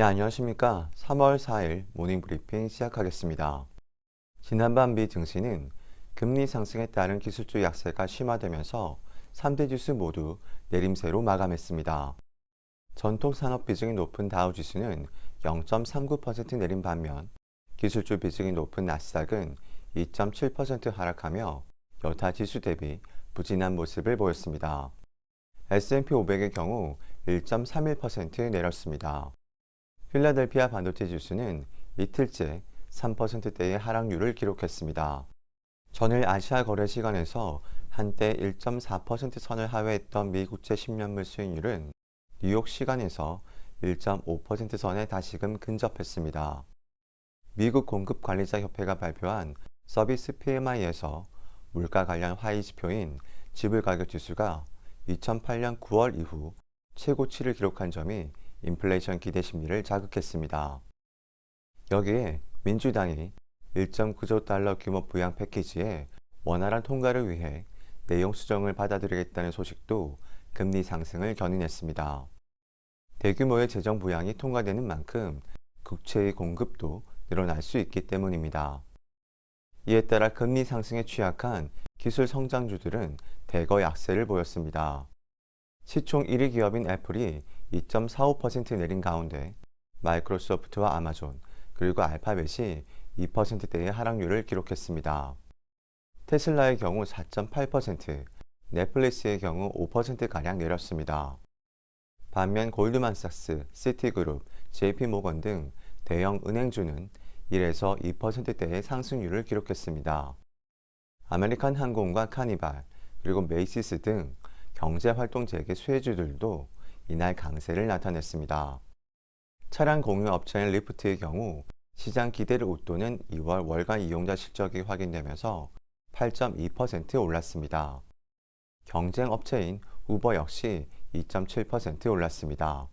네, 안녕하십니까. 3월 4일 모닝 브리핑 시작하겠습니다. 지난밤 미 증시는 금리 상승에 따른 기술주 약세가 심화되면서 3대 지수 모두 내림세로 마감했습니다. 전통 산업 비중이 높은 다우 지수는 0.39% 내린 반면 기술주 비중이 높은 나스닥은 2.7% 하락하며 여타 지수 대비 부진한 모습을 보였습니다. S&P 500의 경우 1.31% 내렸습니다. 필라델피아 반도체 지수는 이틀째 3%대의 하락률을 기록했습니다. 전일 아시아 거래 시간에서 한때 1.4% 선을 하회했던 미 국채 10년물 수익률은 뉴욕 시간에서 1.5% 선에 다시금 근접했습니다. 미국 공급 관리자 협회가 발표한 서비스 PMI에서 물가 관련 하위 지표인 지불 가격 지수가 2008년 9월 이후 최고치를 기록한 점이 인플레이션 기대 심리를 자극했습니다. 여기에 민주당이 1.9조 달러 규모 부양 패키지의 원활한 통과를 위해 내용 수정을 받아들이겠다는 소식도 금리 상승을 견인했습니다. 대규모의 재정 부양이 통과되는 만큼 국채의 공급도 늘어날 수 있기 때문입니다. 이에 따라 금리 상승에 취약한 기술 성장주들은 대거 약세를 보였습니다. 시총 1위 기업인 애플이 2.45% 내린 가운데 마이크로소프트와 아마존 그리고 알파벳이 2%대의 하락률을 기록했습니다. 테슬라의 경우 4.8%, 넷플릭스의 경우 5%가량 내렸습니다. 반면 골드만삭스, 시티그룹, JP모건 등 대형 은행주는 1에서 2%대의 상승률을 기록했습니다. 아메리칸 항공과 카니발, 그리고 메이시스 등 경제활동 재개 수혜주들도 이날 강세를 나타냈습니다. 차량 공유 업체인 리프트의 경우 시장 기대를 웃도는 2월 월간 이용자 실적이 확인되면서 8.2% 올랐습니다. 경쟁 업체인 우버 역시 2.7% 올랐습니다.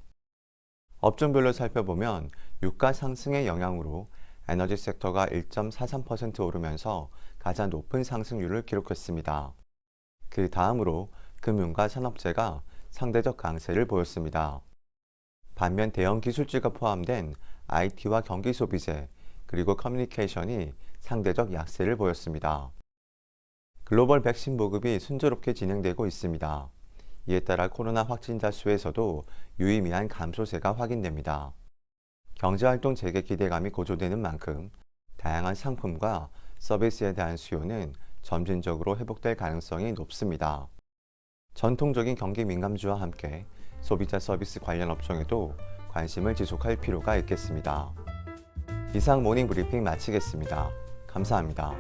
업종별로 살펴보면 유가 상승의 영향으로 에너지 섹터가 1.43% 오르면서 가장 높은 상승률을 기록했습니다. 그 다음으로 금융과 산업재가 상대적 강세를 보였습니다. 반면 대형 기술주가 포함된 IT와 경기 소비재, 그리고 커뮤니케이션이 상대적 약세를 보였습니다. 글로벌 백신 보급이 순조롭게 진행되고 있습니다. 이에 따라 코로나 확진자 수에서도 유의미한 감소세가 확인됩니다. 경제활동 재개 기대감이 고조되는 만큼 다양한 상품과 서비스에 대한 수요는 점진적으로 회복될 가능성이 높습니다. 전통적인 경기 민감주와 함께 소비자 서비스 관련 업종에도 관심을 지속할 필요가 있겠습니다. 이상 모닝 브리핑 마치겠습니다. 감사합니다.